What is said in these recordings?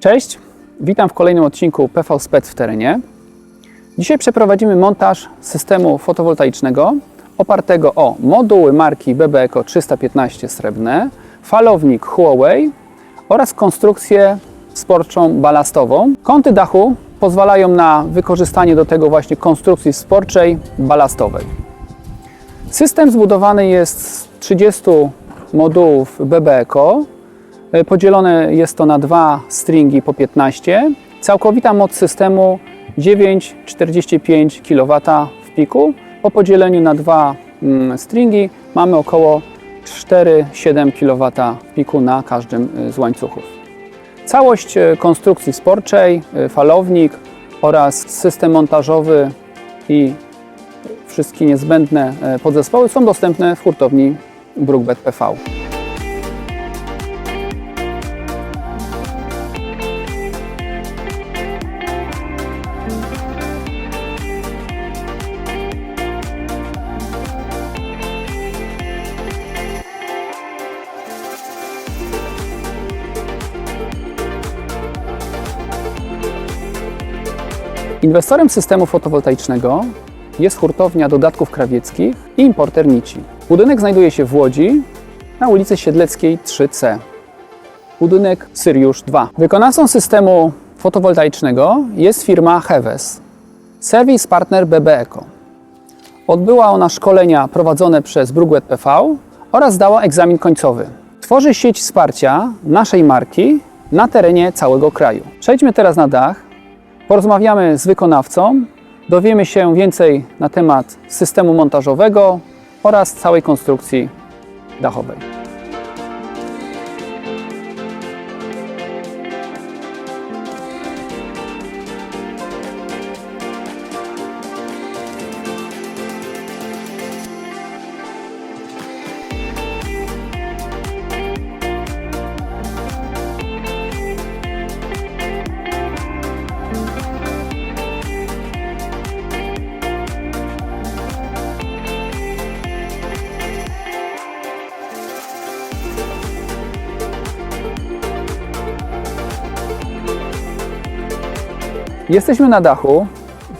Cześć, witam w kolejnym odcinku PV Spec w terenie. Dzisiaj przeprowadzimy montaż systemu fotowoltaicznego opartego o moduły marki BB Eco 315 srebrne, falownik Huawei oraz konstrukcję sporczą balastową. Kąty dachu pozwalają na wykorzystanie do tego właśnie konstrukcji sporczej balastowej. System zbudowany jest z 30 modułów BB Eco. E, Podzielone jest to na dwa stringi po 15. Całkowita moc systemu 9,45 kW w piku. Po podzieleniu na dwa mm, stringi mamy około 4,7 kW w piku na każdym y, z łańcuchów. Całość e, konstrukcji sporczej, e, falownik oraz system montażowy i wszystkie niezbędne e, podzespoły są dostępne w hurtowni Brookbet PV. Inwestorem systemu fotowoltaicznego jest hurtownia dodatków krawieckich i importer nici. Budynek znajduje się w Łodzi na ulicy Siedleckiej 3C. Budynek Syriusz 2. Wykonawcą systemu fotowoltaicznego jest firma Heves, serwis partner BB Eco. Odbyła ona szkolenia prowadzone przez Brookbet PV oraz dała egzamin końcowy. Tworzy sieć wsparcia naszej marki na terenie całego kraju. Przejdźmy teraz na dach Porozmawiamy z wykonawcą, dowiemy się więcej na temat systemu montażowego oraz całej konstrukcji dachowej. Jesteśmy na dachu,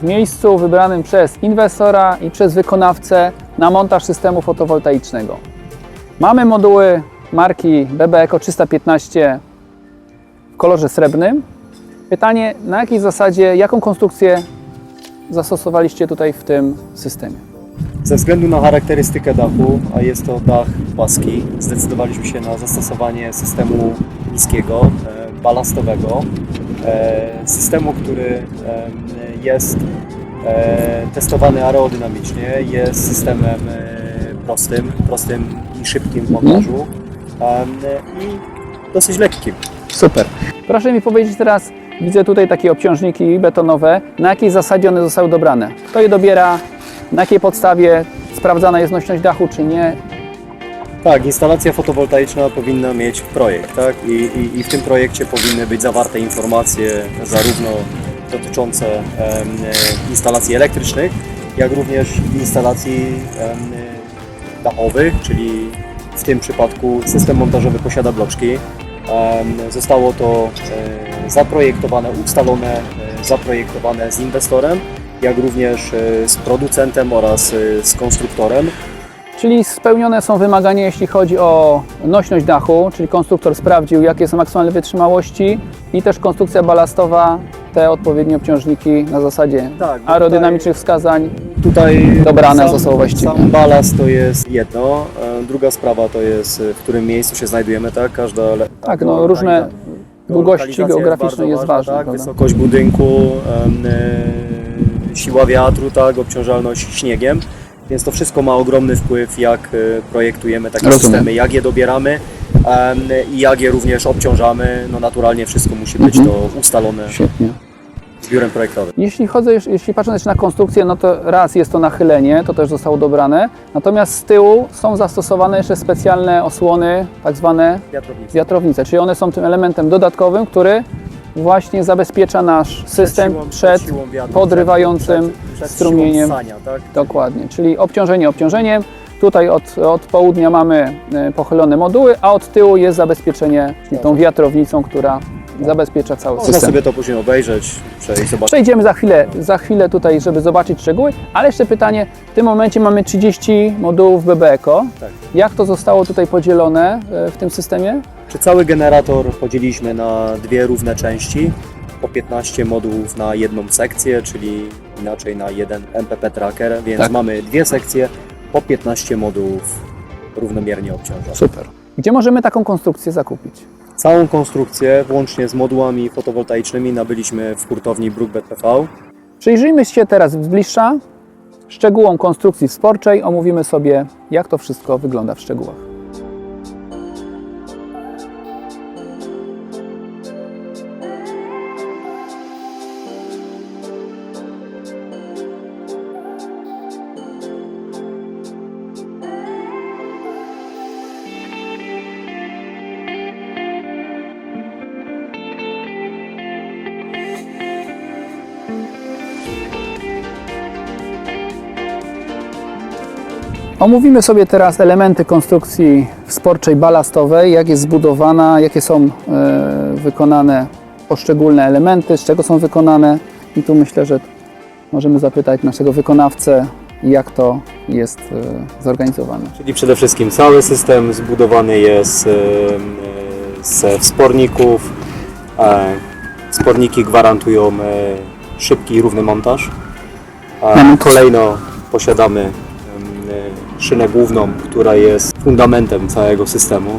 w miejscu wybranym przez inwestora i przez wykonawcę na montaż systemu fotowoltaicznego. Mamy moduły marki BB Eco 315 w kolorze srebrnym. Pytanie, na jakiej zasadzie, jaką konstrukcję zastosowaliście tutaj w tym systemie? Ze względu na charakterystykę dachu, a jest to dach płaski, zdecydowaliśmy się na zastosowanie systemu niskiego, e, balastowego, systemu, który e, jest e, testowany aerodynamicznie, jest systemem e, prostym, prostym i szybkim w montażu e, i dosyć lekkim. Super. Proszę mi powiedzieć teraz, widzę tutaj takie obciążniki betonowe, na jakiej zasadzie one zostały dobrane? Kto je dobiera? Na jakiej podstawie sprawdzana jest nośność dachu, czy nie? Tak, instalacja fotowoltaiczna powinna mieć projekt, tak? I, i, I w tym projekcie powinny być zawarte informacje zarówno dotyczące em, e, instalacji elektrycznych, jak również instalacji em, dachowych, czyli w tym przypadku system montażowy posiada bloczki. Em, Zostało to e, zaprojektowane, ustalone, e, zaprojektowane z inwestorem, jak również e, z producentem oraz e, z konstruktorem. Czyli spełnione są wymagania, jeśli chodzi o nośność dachu, czyli konstruktor sprawdził, jakie są maksymalne wytrzymałości i też konstrukcja balastowa, te odpowiednie obciążniki na zasadzie Tak, aerodynamicznych wskazań. Tutaj Dobrane sam, zostało właściwie. Sam balast to jest jedno. e, Druga sprawa to jest e, w którym miejscu się znajdujemy, tak? Każda Tak, no różne długości geograficzne jest ważna. Tak, prawda? wysokość budynku, e, siła wiatru, tak, obciążalność śniegiem. Więc to wszystko ma ogromny wpływ, jak e, projektujemy takie Rozumiem. systemy, jak je dobieramy i jak je również obciążamy. No naturalnie wszystko musi być Mhm. to ustalone Świetnie. z biurem projektowym. Jeśli chodzę, jeśli patrzę też na konstrukcję, no to raz jest to nachylenie, to też zostało dobrane. Natomiast z tyłu są zastosowane jeszcze specjalne osłony, tak zwane Wiatrownicy. wiatrownice, czyli one są tym elementem dodatkowym, który właśnie zabezpiecza nasz system siłą- przed, siłą wiatru, podrywającym przed, przed strumieniem. Tak? Dokładnie, czyli obciążenie obciążeniem. Tutaj od, od południa mamy e, pochylone moduły, a od tyłu jest zabezpieczenie tą wiatrownicą, która zabezpiecza cały Można system. sobie to później obejrzeć, przejść, zobaczyć. Przejdziemy za chwilę, za chwilę tutaj, żeby zobaczyć szczegóły, ale jeszcze pytanie, w tym momencie mamy 30 modułów BBECO. Tak. Jak to zostało tutaj podzielone e, w tym systemie? Czy cały generator podzieliliśmy na dwie równe części, po 15 modułów na jedną sekcję, czyli inaczej na jeden MPP tracker, więc Tak. mamy dwie sekcje, po 15 modułów równomiernie obciąża. Super. Gdzie możemy taką konstrukcję zakupić? Całą konstrukcję, włącznie z modułami fotowoltaicznymi, nabyliśmy w hurtowni Brookbet PV. Przyjrzyjmy się teraz z bliższa szczegółom konstrukcji sporczej. Omówimy sobie, jak to wszystko wygląda w szczegółach. Omówimy sobie teraz elementy konstrukcji sporczej balastowej, jak jest zbudowana, jakie są e, wykonane poszczególne elementy, z czego są wykonane. I tu myślę, że możemy zapytać naszego wykonawcę, jak to jest e, zorganizowane. Czyli przede wszystkim cały system zbudowany jest e, ze wsporników. Wsporniki gwarantują szybki i równy montaż. Kolejno posiadamy szynę główną, która jest fundamentem całego systemu.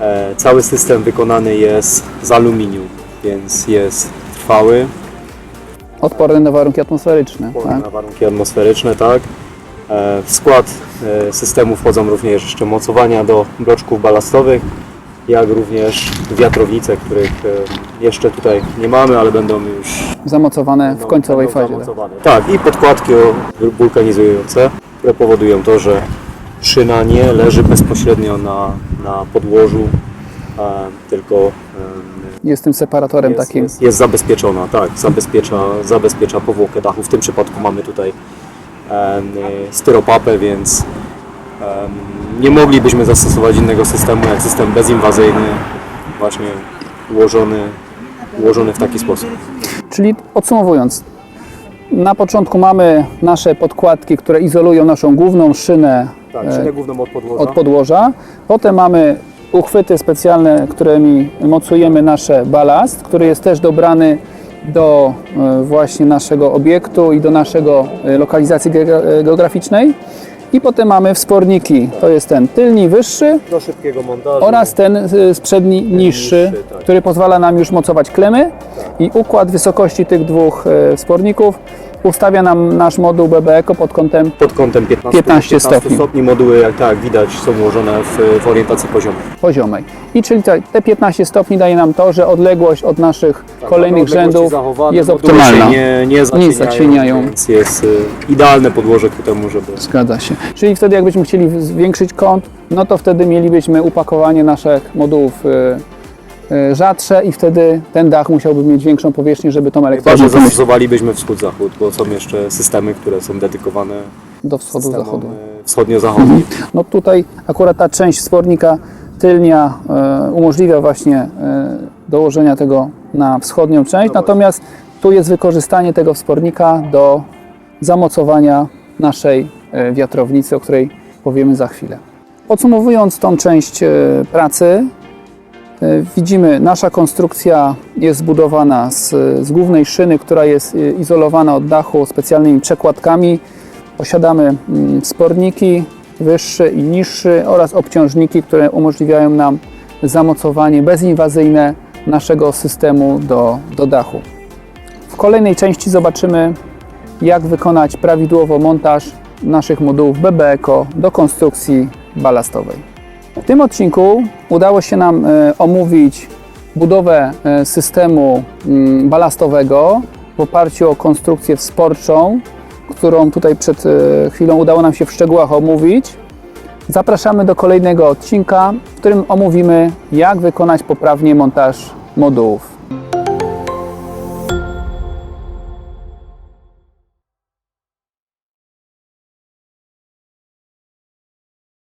E, Cały system wykonany jest z aluminium, więc jest trwały, Odporny na warunki atmosferyczne. odporny Tak? na warunki atmosferyczne, tak. E, W skład e, systemu wchodzą również jeszcze mocowania do bloczków balastowych, jak również wiatrownice, których jeszcze tutaj nie mamy, ale będą już Zamocowane w końcowej fazie. Tak? Tak, i podkładki wulkanizujące, które powodują to, że szyna nie leży bezpośrednio na, na podłożu, e, tylko Jest tym separatorem jest, takim. Jest, jest zabezpieczona, tak, zabezpiecza, zabezpiecza powłokę dachu. W tym przypadku mamy tutaj em, styropapę, więc em, nie moglibyśmy zastosować innego systemu jak system bezinwazyjny, właśnie ułożony, ułożony w taki sposób. Czyli podsumowując, na początku mamy nasze podkładki, które izolują naszą główną szynę Tak, e, szynę główną od podłoża. od podłoża. Potem mamy uchwyty specjalne, którymi mocujemy nasze balast, który jest też dobrany do e, właśnie naszego obiektu i do naszego e, lokalizacji geogra- e, geograficznej. I potem mamy wsporniki, to jest ten tylni wyższy do szybkiego montażu. oraz ten e, z przedni niższy, niższy, tak. który pozwala nam już mocować klemy i układ wysokości tych dwóch wsporników ustawia nam nasz moduł BBECO pod kątem pod kątem 15, 15 stopni. stopni. Moduły, jak tak widać, są ułożone w, w orientacji poziomej. poziomej. I czyli te- te 15 stopni daje nam to, że odległość od naszych kolejnych Tak, Odległości rzędów jest optymalna. Się nie, nie, zacieniają, zacieniają. Więc jest y, idealne podłoże ku temu, żeby Zgadza się. Czyli wtedy jakbyśmy chcieli zwiększyć kąt, no to wtedy mielibyśmy upakowanie naszych modułów y, y, rzadsze i wtedy ten dach musiałby mieć większą powierzchnię, żeby tą Chyba, elektrownię że pomieścić zastosowalibyśmy wschód-zachód, bo są jeszcze systemy, które są dedykowane do wschodu, systemom, zachodu. e, wschodnio-zachodnim. No tutaj akurat ta część spornika tylnia e, umożliwia właśnie e, dołożenia tego na wschodnią część, natomiast tu jest wykorzystanie tego wspornika do zamocowania naszej e, wiatrownicy, o której powiemy za chwilę. Podsumowując tą część e, pracy, e, widzimy nasza konstrukcja jest zbudowana z, z głównej szyny, która jest e, izolowana od dachu specjalnymi przekładkami. Posiadamy mm, wsporniki wyższy i niższy oraz obciążniki, które umożliwiają nam zamocowanie bezinwazyjne naszego systemu do, do dachu. W kolejnej części zobaczymy, jak wykonać prawidłowo montaż naszych modułów BBECO do konstrukcji balastowej. W tym odcinku udało się nam e, omówić budowę e, systemu mm, balastowego w oparciu o konstrukcję wsporczą, którą tutaj przed e, chwilą udało nam się w szczegółach omówić. Zapraszamy do kolejnego odcinka, w którym omówimy, jak wykonać poprawnie montaż modułów.